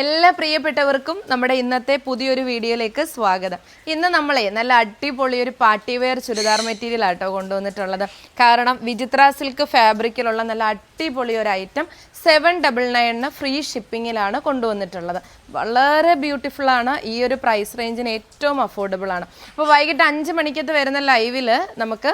എല്ലാ പ്രിയപ്പെട്ടവർക്കും നമ്മുടെ ഇന്നത്തെ പുതിയൊരു വീഡിയോയിലേക്ക് സ്വാഗതം. ഇന്ന് നമ്മളെ നല്ല അടിപൊളി ഒരു പാർട്ടി വെയർ ചുരിദാർ മെറ്റീരിയൽ ആട്ടോ കൊണ്ടുവന്നിട്ടുള്ളത്. കാരണം വിചിത്ര സിൽക്ക് ഫാബ്രിക്കിലുള്ള നല്ല അടിപൊളി ഒരു ഐറ്റം സെവൻ ഡബിൾ നയണിന് ഫ്രീ ഷിപ്പിങ്ങിലാണ് കൊണ്ടുവന്നിട്ടുള്ളത്. വളരെ ബ്യൂട്ടിഫുള്ളാണ് ഈ ഒരു പ്രൈസ് റേഞ്ചിന് ഏറ്റവും അഫോർഡബിൾ ആണ്. അപ്പോൾ വൈകിട്ട് അഞ്ച് മണിക്കത്ത് വരുന്ന ലൈവിൽ നമുക്ക്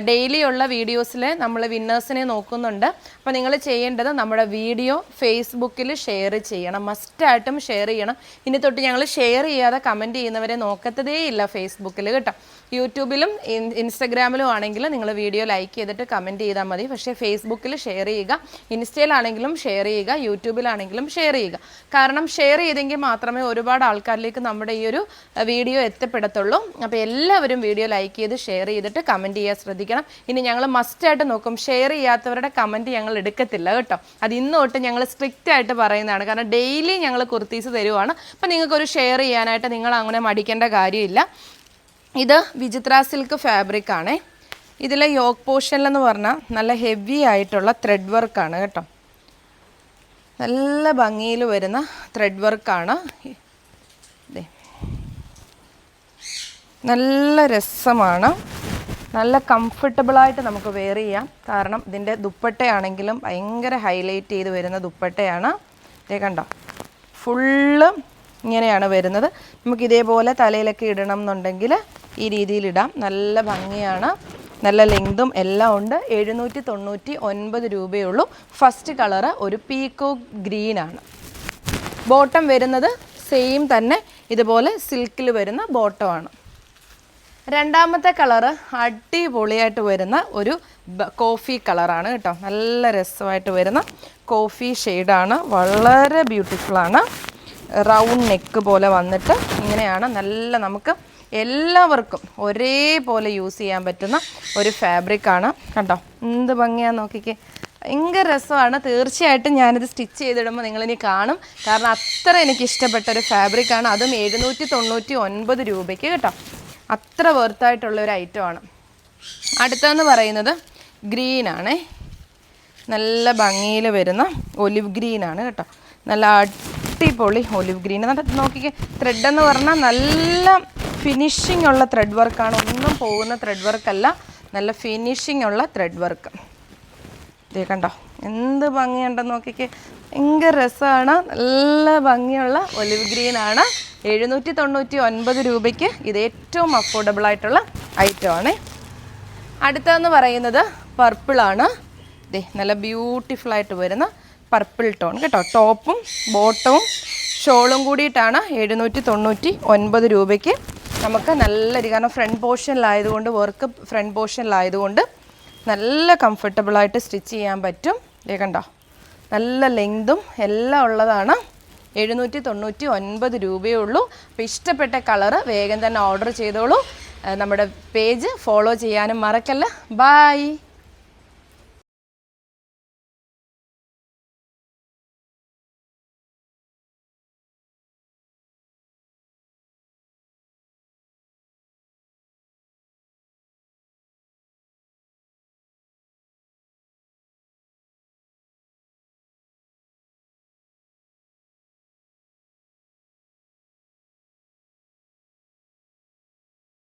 ഡെയിലി ഉള്ള വീഡിയോസിൽ നമ്മൾ വിന്നേഴ്സിനെ നോക്കുന്നുണ്ട്. അപ്പോൾ നിങ്ങൾ ചെയ്യേണ്ടത് നമ്മുടെ വീഡിയോ ഫേസ്ബുക്കിൽ ഷെയർ ചെയ്യണം. മസ്റ്റായിട്ടും ഷെയർ ചെയ്യണം. ഇനി തൊട്ട് ഞങ്ങൾ ഷെയർ ചെയ്യാതെ കമന്റ് ചെയ്യുന്നവരെ നോക്കത്തതേ ഇല്ല ഫേസ്ബുക്കിൽ കേട്ടോ. യൂട്യൂബിലും ഇൻ- ഇൻസ്റ്റഗ്രാമിലും ആണെങ്കിൽ നിങ്ങൾ വീഡിയോ ലൈക്ക് ചെയ്തിട്ട് കമന്റ് ചെയ്താൽ മതി. പക്ഷേ ഫേസ്ബുക്കിൽ ഷെയർ ചെയ്യുക ഇൻസ്റ്റയിലാണെങ്കിലും ഷെയർ ചെയ്യുക യൂട്യൂബിലാണെങ്കിലും ഷെയർ ചെയ്യുക. കാരണം ഷെയർ ചെയ്തെങ്കിൽ മാത്രമേ ഒരുപാട് ആൾക്കാരിലേക്ക് നമ്മുടെ ഈ ഒരു വീഡിയോ എത്തപ്പെടത്തുള്ളൂ. അപ്പോൾ എല്ലാവരും വീഡിയോ ലൈക്ക് ചെയ്ത് ഷെയർ ചെയ്തിട്ട് കമന്റ് ചെയ്യാൻ ശ്രദ്ധിക്കണം. ഇനി ഞങ്ങൾ മസ്റ്റായിട്ട് നോക്കും. ഷെയർ ചെയ്യാത്തവരുടെ കമന്റ് ഞങ്ങൾ എടുക്കത്തില്ല കേട്ടോ. അത് ഇന്ന് തൊട്ട് ഞങ്ങൾ സ്ട്രിക്റ്റ് ആയിട്ട് പറയുന്നതാണ്. കാരണം ഡെയിലി ഞങ്ങൾ കുർത്തീസ് തരുവാണ്. അപ്പോൾ നിങ്ങൾക്കൊരു ഷെയർ ചെയ്യാനായിട്ട് നിങ്ങൾ അങ്ങനെ മടിക്കേണ്ട കാര്യമില്ല. ഇത് വിചിത്ര സിൽക്ക് ഫാബ്രിക് ആണേ. ഇതിലെ യോക്ക് പോർഷനിലെന്ന് പറഞ്ഞാൽ നല്ല ഹെവി ആയിട്ടുള്ള ത്രെഡ് വർക്കാണ് കേട്ടോ. നല്ല ഭംഗിയിൽ വരുന്ന ത്രെഡ് വർക്കാണ് നല്ല രസമാണ്. നല്ല കംഫർട്ടബിളായിട്ട് നമുക്ക് വെയർ ചെയ്യാം. കാരണം ഇതിന്റെ ദുപ്പട്ടയാണെങ്കിലും ഭയങ്കര ഹൈലൈറ്റ് ചെയ്ത് വരുന്ന ദുപ്പട്ടയാണ്. ഇതേ കണ്ടോ? ഫുള്ള് ഇങ്ങനെയാണ് വരുന്നത്. നമുക്ക് ഇതേപോലെ തലയിലൊക്കെ ഇടണം എന്നുണ്ടെങ്കിൽ ഈ രീതിയിൽ ഇടാം. നല്ല ഭംഗിയാണ്. നല്ല ലെങ്തും എല്ലാം ഉണ്ട്. എഴുന്നൂറ്റി തൊണ്ണൂറ്റി ഒൻപത് രൂപയുള്ളൂ. ഫസ്റ്റ് കളറ് ഒരു പീക്കോ ഗ്രീനാണ് ബോട്ടം വരുന്നത് സെയിം തന്നെ. ഇതുപോലെ സിൽക്കിൽ വരുന്ന ബോട്ടമാണ് രണ്ടാമത്തെ കളറ് അടിപൊളിയായിട്ട് വരുന്ന ഒരു കോഫി കളറാണ് കേട്ടോ. നല്ല രസമായിട്ട് വരുന്ന കോഫി ഷെയ്ഡാണ്. വളരെ ബ്യൂട്ടിഫുള്ളാണ് റൗണ്ട് നെക്ക് പോലെ വന്നിട്ട് ഇങ്ങനെയാണ് നല്ല നമുക്ക് എല്ലാവർക്കും ഒരേപോലെ യൂസ് ചെയ്യാൻ പറ്റുന്ന ഒരു ഫാബ്രിക്കാണ് കണ്ടോ? എന്ത് ഭംഗിയാന്ന് നോക്കിക്കേ. ഭയങ്കര രസമാണ്. തീർച്ചയായിട്ടും ഞാനിത് സ്റ്റിച്ച് ചെയ്തിടുമ്പോൾ നിങ്ങളിനി കാണും. കാരണം അത്ര എനിക്ക് ഇഷ്ടപ്പെട്ട ഒരു ഫാബ്രിക്കാണ് അതും എഴുന്നൂറ്റി തൊണ്ണൂറ്റി ഒൻപത് രൂപയ്ക്ക് കേട്ടോ. അത്ര വെർത്തായിട്ടുള്ള ഒരു ഐറ്റമാണ് അടുത്തതെന്ന് പറയുന്നത് ഗ്രീനാണ് നല്ല ഭംഗിയിൽ വരുന്ന ഒലിവ് ഗ്രീനാണ് കേട്ടോ. നല്ല അടിപൊളി ഒലിവ് ഗ്രീൻ എന്നിട്ട് നോക്കിക്കേ ത്രെഡ് എന്ന് പറഞ്ഞാൽ നല്ല ഫിനിഷിംഗ് ഉള്ള ത്രെഡ് വർക്കാണ് ഒന്നും പോകുന്ന ത്രെഡ് വർക്കല്ല നല്ല ഫിനിഷിംഗ് ഉള്ള ത്രെഡ് വർക്ക് ഇതേ കണ്ടോ എന്ത് ഭംഗിയുണ്ടെന്ന് നോക്കിക്കേ. ഭയങ്കര രസമാണ്. നല്ല ഭംഗിയുള്ള ഒലിവ് ഗ്രീൻ ആണ് എഴുന്നൂറ്റി തൊണ്ണൂറ്റി ഒൻപത് രൂപയ്ക്ക് ഇത് ഏറ്റവും അഫോർഡബിൾ ആയിട്ടുള്ള ഐറ്റം ആണ്. അടുത്തതെന്ന് പറയുന്നത് പർപ്പിളാണ് ദേ നല്ല ബ്യൂട്ടിഫുൾ ആയിട്ട് വരുന്ന പർപ്പിൾ ടോൺ കേട്ടോ. ടോപ്പും ബോട്ടവും ഷോളും കൂടിയിട്ടാണ് എഴുന്നൂറ്റി തൊണ്ണൂറ്റി ഒൻപത് രൂപയ്ക്ക് നമുക്ക് നല്ല രീതി കാരണം ഫ്രണ്ട് പോർഷനിലായതുകൊണ്ട് വർക്ക് ഫ്രണ്ട് പോർഷനിലായതുകൊണ്ട് നല്ല കംഫർട്ടബിളായിട്ട് സ്റ്റിച്ച് ചെയ്യാൻ പറ്റും. കണ്ടോ? നല്ല ലെങ്തും എല്ലാം ഉള്ളതാണ്. എഴുന്നൂറ്റി തൊണ്ണൂറ്റി ഒൻപത് രൂപയേ ഉള്ളൂ. അപ്പോൾ ഇഷ്ടപ്പെട്ട കളറ് വേഗം തന്നെ ഓർഡർ ചെയ്തോളൂ. നമ്മുടെ പേജ് ഫോളോ ചെയ്യാനും മറക്കല്ല. ബായ്